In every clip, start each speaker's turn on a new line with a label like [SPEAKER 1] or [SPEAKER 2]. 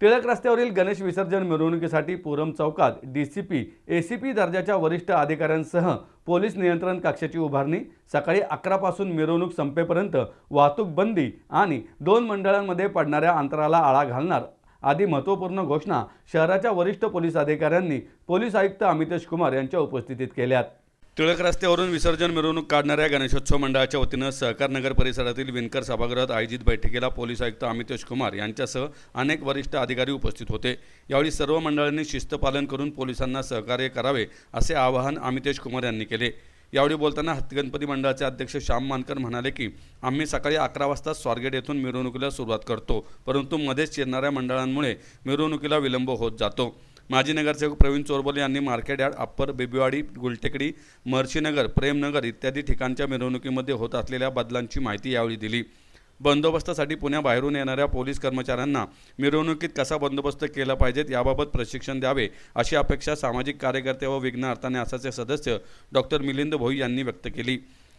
[SPEAKER 1] टिळक रस्त्यावरील गणेश विसर्जन मिरवणुकीसाठी पुरम चौकात डी सी पी एसीपी दर्जाच्या वरिष्ठ अधिकाऱ्यांसह पोलीस नियंत्रण कक्षाची उभारणी सकाळी अकरापासून मिरवणूक संपेपर्यंत वाहतूक बंदी आणि दोन मंडळांमध्ये पडणाऱ्या अंतराला आळा घालणार आदी महत्त्वपूर्ण घोषणा शहराच्या वरिष्ठ पोलीस अधिकाऱ्यांनी पोलीस आयुक्त अमितेश कुमार यांच्या उपस्थितीत केल्यात. टिळक रस्त्यावरून विसर्जन मिरवणूक काढणाऱ्या गणेशोत्सव मंडळाच्या वतीनं सहकार नगर परिसरातील विणकर सभागृहात आयोजित बैठकीला पोलीस आयुक्त अमितेश कुमार यांच्यासह अनेक वरिष्ठ अधिकारी उपस्थित होते. यावेळी सर्व मंडळांनी शिस्त पालन करून पोलिसांना सहकार्य करावे असे आवाहन अमितेश कुमार यांनी केले. यावेळी बोलताना हत्तीगणपती मंडळाचे अध्यक्ष श्याम मानकर म्हणाले की आम्ही सकाळी अकरा वाजता स्वारगेट येथून मिरवणुकीला सुरुवात करतो परंतु मध्येच येणाऱ्या मंडळांमुळे मिरवणुकीला विलंब होत जातो. माजी नगरसेवक प्रवीण चोरबोले यांनी market yard upper Bibwewadi Gultekdi Marshinagar Premnagar इत्यादी ठिकाणच्या मिरवणुकीमध्ये होत असलेल्या बदलांची माहिती यावेळी दिली. बंदोबस्तासाठी पुण्याबाहेरून येणाऱ्या पोलीस कर्मचाऱ्यांना मिरवणुकीत कसा बंदोबस्त केला पाहिजेत याबाबत प्रशिक्षण द्यावे अशी अपेक्षा सामाजिक कार्यकर्ते व विघ्न अर्थाने असाचे सदस्य डॉक्टर मिलिंद भोई यांनी व्यक्त केली.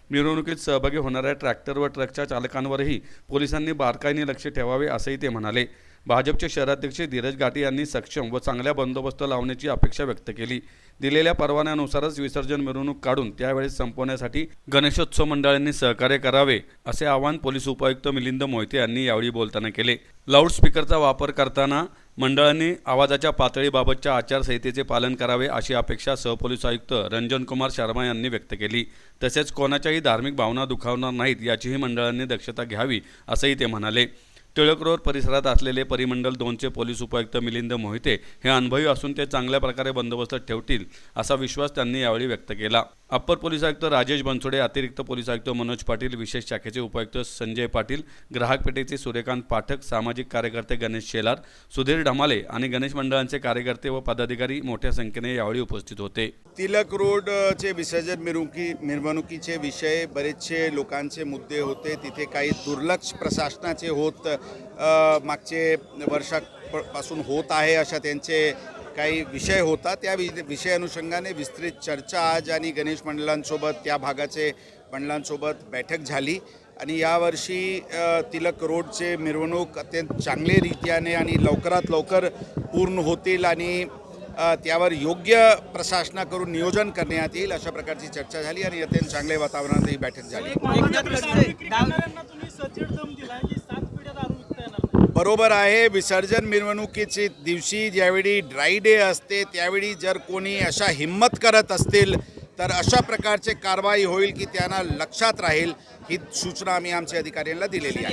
[SPEAKER 1] मिरवणुकीत सहभागी होणाऱ्या ट्रॅक्टर व ट्रकच्या चालकांवरही पोलिसांनी बारकाईने लक्ष ठेवावे असंही ते म्हणाले. भाजपचे शहराध्यक्ष धीरज घाटे यांनी सक्षम व चांगल्या बंदोबस्त लावण्याची अपेक्षा व्यक्त केली. दिलेल्या परवान्यानुसारच विसर्जन मिरवणूक काढून त्यावेळेस संपवण्यासाठी गणेशोत्सव मंडळांनी सहकार्य करावे असे आवाहन पोलीस उपायुक्त मिलिंद मोहिते यांनी यावेळी बोलताना केले. लाऊडस्पीकरचा वापर करताना मंडळांनी आवाजाच्या पातळीबाबतच्या आचारसंहितेचे पालन करावे अशी अपेक्षा सहपोलीस आयुक्त रंजन कुमार शर्मा यांनी व्यक्त केली. तसेच कोणाच्याही धार्मिक भावना दुखावणार नाहीत याचीही मंडळांनी दक्षता घ्यावी असंही ते म्हणाले. टिळक रोड परिसरात असलेले परिमंडल दोनचे पोलीस उपायुक्त मिलिंद मोहिते हे अनुभवी असून ते चांगल्या प्रकारे बंदोबस्त ठेवतील असा विश्वास त्यांनी यावेळी व्यक्त केला. अप्पर पोलीस आयुक्त राजेश बनसोडे अतिरिक्त पोलीस आयुक्त मनोज पाटील विशेष शाखेचे उपायुक्त संजय पाटील ग्राहक पेठेचे सूर्यकांत पाठक सामाजिक कार्यकर्ते गणेश शेलार सुधीर ढमाले आणि गणेश मंडळांचे कार्यकर्ते व पदाधिकारी मोठ्या संख्येने यावेळी उपस्थित होते.
[SPEAKER 2] तिलक रोडचे विसर्जन मिरवणुकी मिरवणुकीचे विषय बरेचसे लोकांचे मुद्दे होते. तिथे काही दुर्लक्ष प्रशासनाचे होत मागचे वर्षापासून होत आहे अशा त्यांचे काही विषय होता त्या वि- विषय अनुषंगाने विस्तृत चर्चा आज आणि गणेश मंडळांसोबत त्या भागाचे मंडळांसोबत बैठक झाली. आणि यावर्षी तिलक रोडचे मिरवणूक अत्यंत चांगले रीत्याने आणि लवकरात लवकर पूर्ण होतील आणि त्यावर योग्य प्रशासनाकडून नियोजन करण्यात येईल अशा प्रकारची चर्चा झाली आणि अत्यंत चांगल्या वातावरणात ही बैठक झाली. बरोबर आहे. विसर्जन मिरवणुकीचे दिवशी ज्यावेळी ड्राय डे असते त्यावेळी जर कोणी अशा हिंमत करत असतील तर अशा प्रकारचे कारवाई होईल की त्यांना लक्षात राहील ही सूचना आम्ही आमच्या अधिकाऱ्यांना दिलेली आहे.